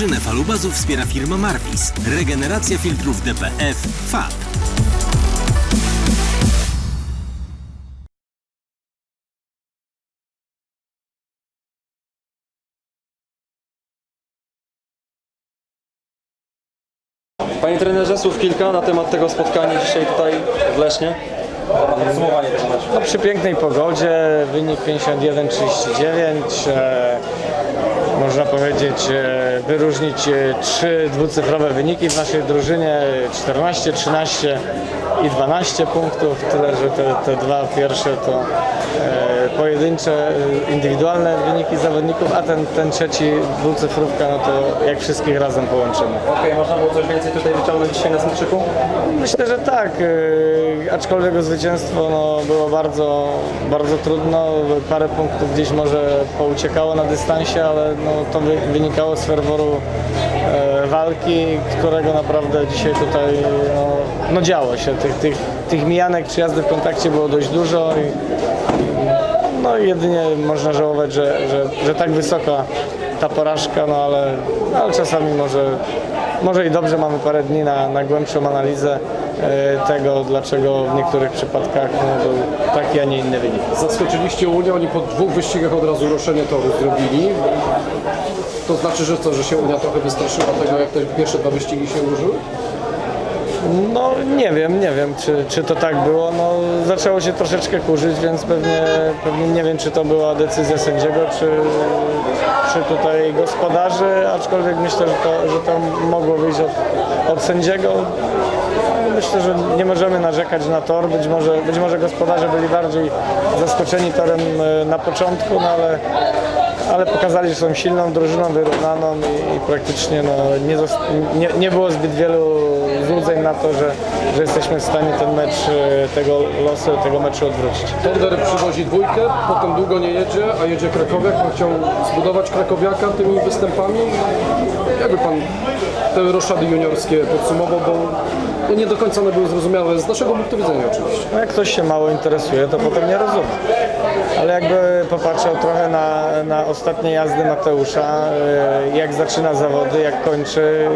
Drużynę falubazów wspiera firma Marvis. Regeneracja filtrów DPF FAB. Panie trenerze, słów kilka na temat tego spotkania dzisiaj tutaj w Lesznie. Podsumowanie tego meczu. No, przy pięknej pogodzie, wynik 51-39. E, powiedzieć, e, wyróżnić e, trzy dwucyfrowe wyniki w naszej drużynie 14, 13 i 12 punktów. Tyle, że te, te dwa pierwsze to e, pojedyncze, e, indywidualne wyniki zawodników, a ten, ten trzeci dwucyfrówka, no to jak wszystkich razem połączymy. Okej, można było coś więcej tutaj wyciągnąć dzisiaj na smyczyku? Myślę, że tak, yy, aczkolwiek o zwycięstwo no, było bardzo, bardzo trudno. Parę punktów gdzieś może pouciekało na dystansie, ale no, to wy, wynikało z ferworu e, walki, którego naprawdę dzisiaj tutaj no, no działo się. Tych, tych, tych mijanek czy jazdy w kontakcie było dość dużo i, no jedynie można żałować, że, że, że tak wysoka ta porażka, no ale, ale czasami może, może i dobrze mamy parę dni na, na głębszą analizę e, tego, dlaczego w niektórych przypadkach no, był taki, a nie inny wynik. Zaskoczyliście Unię, oni po dwóch wyścigach od razu roszczenie toru zrobili. To znaczy, że co, że się Unia trochę wystraszyła tego, jak te pierwsze dwa wyścigi się ułożyły? No nie wiem, nie wiem czy, czy to tak było. No, zaczęło się troszeczkę kurzyć, więc pewnie, pewnie nie wiem czy to była decyzja sędziego, czy, czy tutaj gospodarzy, aczkolwiek myślę, że to, że to mogło wyjść od, od sędziego. Myślę, że nie możemy narzekać na tor. Być może, być może gospodarze byli bardziej zaskoczeni torem e, na początku, no ale, ale pokazali, że są silną drużyną, wyrównaną i, i praktycznie no, nie, nie, nie było zbyt wielu złudzeń na to, że, że jesteśmy w stanie ten mecz, e, tego losu, tego meczu odwrócić. Tonder przywozi dwójkę, potem długo nie jedzie, a jedzie Krakowiak. On chciał zbudować Krakowiaka tymi występami. Jakby pan te roszady juniorskie podsumował, bo no nie do końca one były zrozumiałe z naszego punktu widzenia oczywiście. No jak ktoś się mało interesuje, to potem nie rozumie. Ale jakby popatrzał trochę na, na ostatnie jazdy Mateusza, y, jak zaczyna zawody, jak kończy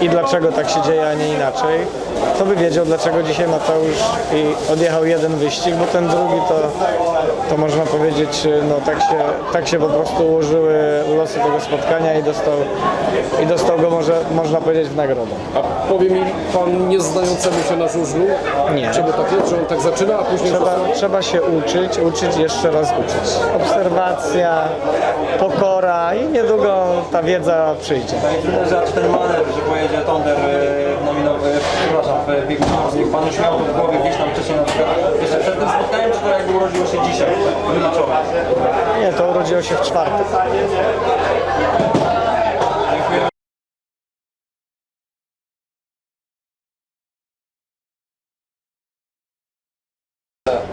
i dlaczego tak się dzieje, a nie inaczej, to by wiedział, dlaczego dzisiaj Mateusz i odjechał jeden wyścig, bo ten drugi to, to można powiedzieć, no tak się, tak się po prostu ułożyły losy tego spotkania i dostał, i dostał go może, można powiedzieć w nagrodę. A powie mi pan nie znającemu się na żużlu, Nie. czemu tak jest, że on tak zaczyna, a później Trzeba, trzeba się uczyć, uczyć, jeszcze raz uczyć. Obserwacja, pokora i niedługo ta wiedza przyjdzie. Panie trenerze, a czy ten manewr, że pojedzie w biegu morskim, pan już miał to w głowie gdzieś tam wcześniej na przykład, jeszcze przed tym spotkaniem, czy to jakby urodziło się dzisiaj, wyliczowe? Nie, to urodziło się w czwartek.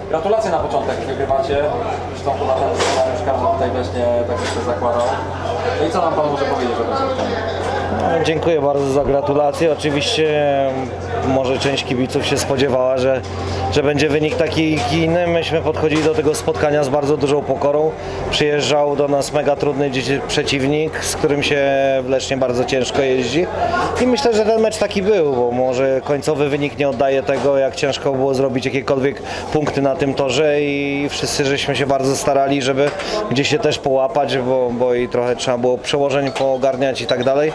Gratulacje na początek, wygrywacie. Zresztą chyba ten scenariusz każdy tutaj właśnie tak jeszcze zakładał. No i co nam Pan może powiedzieć o tym spotkaniu? Dziękuję bardzo za gratulacje. Oczywiście m, może część kibiców się spodziewała, że, że będzie wynik taki inny. Myśmy podchodzili do tego spotkania z bardzo dużą pokorą. Przyjeżdżał do nas mega trudny przeciwnik, z którym się w Lesznie bardzo ciężko jeździ. I myślę, że ten mecz taki był, bo może końcowy wynik nie oddaje tego, jak ciężko było zrobić jakiekolwiek punkty na tym torze i wszyscy żeśmy się bardzo starali, żeby gdzieś się też połapać, bo, bo i trochę trzeba było przełożeń poogarniać i tak dalej.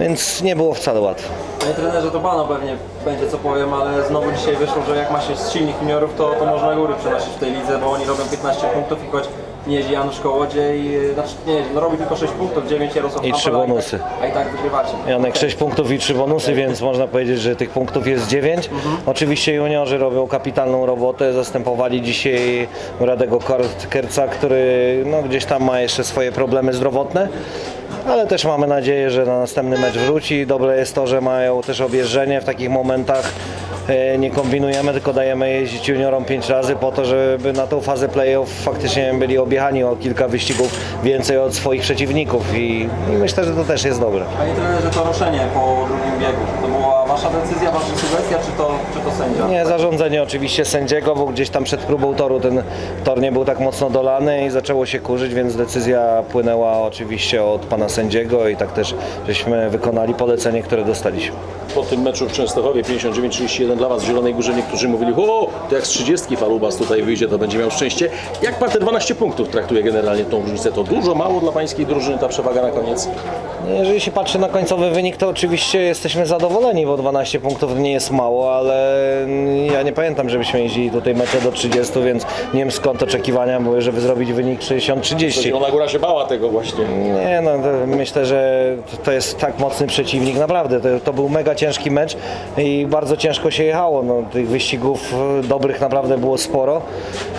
Więc nie było wcale łatwo. Panie trenerze, to Panu pewnie będzie co powiem, ale znowu dzisiaj wyszło, że jak ma się z silnych juniorów, to, to można góry przenosić w tej lidze, bo oni robią 15 punktów i choć nie jeździ Janusz Kołodziej, znaczy nie jeździ, no robi tylko 6 punktów, 9 Jarosław I trzy a bonusy. tak, a i tak wygrywacie. Janek 6 punktów i 3 bonusy, więc można powiedzieć, że tych punktów jest 9. Oczywiście juniorzy robią kapitalną robotę. Zastępowali dzisiaj Radego Kerca, który no, gdzieś tam ma jeszcze swoje problemy zdrowotne. Ale też mamy nadzieję, że na następny mecz wróci. Dobre jest to, że mają też objeżdżenie w takich momentach. E, Nie kombinujemy, tylko dajemy jeździć juniorom 5 razy po to, żeby na tą fazę playoff faktycznie byli objechani o kilka wyścigów więcej od swoich przeciwników i, i myślę, że to też jest dobre. Panie trenerze, to ruszenie po drugim biegu, to było wasza decyzja, wasza sugestia, czy to, czy to sędzia? Nie, zarządzenie oczywiście sędziego, bo gdzieś tam przed próbą toru ten tor nie był tak mocno dolany i zaczęło się kurzyć, więc decyzja płynęła oczywiście od pana sędziego i tak też żeśmy wykonali polecenie, które dostaliśmy. Po tym meczu w Częstochowie 59-31 dla Was w Zielonej Górze niektórzy mówili, o, to jak z 30 Falubas tutaj wyjdzie, to będzie miał szczęście. Jak Pan te 12 punktów traktuje generalnie tą różnicę? To dużo, mało dla Pańskiej drużyny ta przewaga na koniec? No, Jeżeli się patrzy na końcowy wynik, to oczywiście jesteśmy zadowoleni, bo 12 punktów nie jest mało, ale ja nie pamiętam, żebyśmy jeździli tutaj mecze do 30, więc nie wiem skąd oczekiwania były, żeby zrobić wynik 60-30. Zielona Góra się bała tego właśnie. Nie, no myślę, że to jest tak mocny przeciwnik, naprawdę. To, to był mega ciężki mecz i bardzo ciężko się jechało. No, tych wyścigów e, dobrych naprawdę było sporo,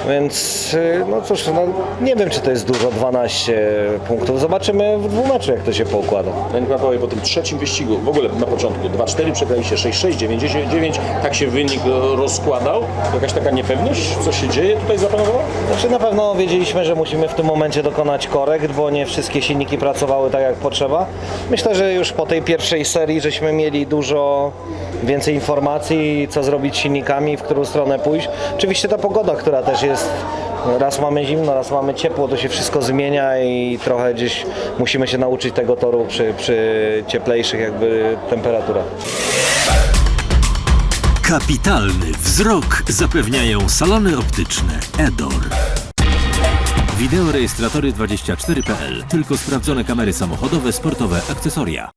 więc e, no cóż, no, nie wiem czy to jest dużo, 12 punktów. Zobaczymy w dwumeczu jak to się poukłada. Panie Krakowie, po tym trzecim wyścigu, w ogóle na początku 2-4 przegraliście 6-6, 9-9, tak się wynik e, rozkładał. Jakaś taka niepewność, co się dzieje tutaj zapanowała? Znaczy na pewno wiedzieliśmy, że musimy w tym momencie dokonać korekt, bo nie wszystkie silniki pracowały tak jak potrzeba. Myślę, że już po tej pierwszej serii żeśmy mieli dużo więcej informacji, co zrobić z silnikami, w którą stronę pójść. Oczywiście ta pogoda, która też jest Raz mamy zimno, raz mamy ciepło, to się wszystko zmienia i trochę gdzieś musimy się nauczyć tego toru przy, przy cieplejszych jakby temperaturach. Kapitalny wzrok zapewniają salony optyczne Edor. Wideorejestratory 24.pl. Tylko sprawdzone kamery samochodowe, sportowe, akcesoria.